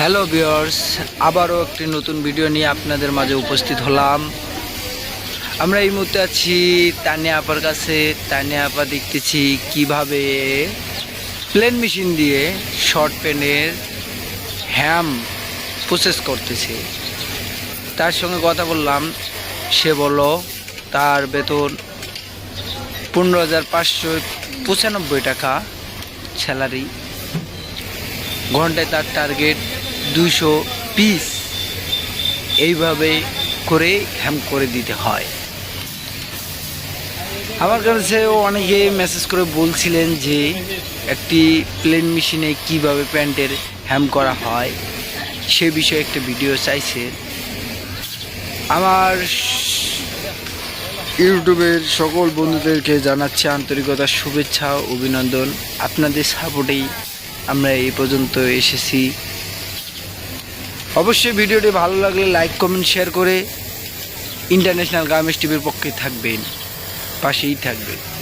Hello বিয়ার্স আবারও একটি নতুন ভিডিও নিয়ে আপনাদের মাঝে উপস্থিত হলাম। আমরা এই মুহূর্তে আছি তানিয়া আপার কাছে। তানিয়া আপা দেখতেছি কীভাবে প্লেন মেশিন দিয়ে শর্ট প্যান্টের হ্যাম প্রসেস করতেছে। তার সঙ্গে কথা বললাম। সে বলল, তার বেতন পনেরো হাজার পাঁচশো পঁচানব্বই টাকা স্যালারি ঘন্টায় তার টার্গেট দুশো পিস এইভাবে করে হ্যাম করে দিতে হয়। আমার কাছে অনেকে মেসেজ করে বলছিলেন যে একটি প্লেন মেশিনে কীভাবে প্যান্টের হ্যাম করা হয়, সে বিষয়ে একটা ভিডিও চাইছে। আমার ইউটিউবের সকল বন্ধুদেরকে জানাচ্ছি আন্তরিকতার শুভেচ্ছা অভিনন্দন। আপনাদের সাপোর্টেই আমরা এই পর্যন্ত এসেছি। অবশ্যই ভিডিওটি ভালো লাগলে লাইক কমেন্ট শেয়ার করে ইন্টারন্যাশনাল গার্মেন্টস টিভির পক্ষে থাকবেন। পাশেই থাকবেন।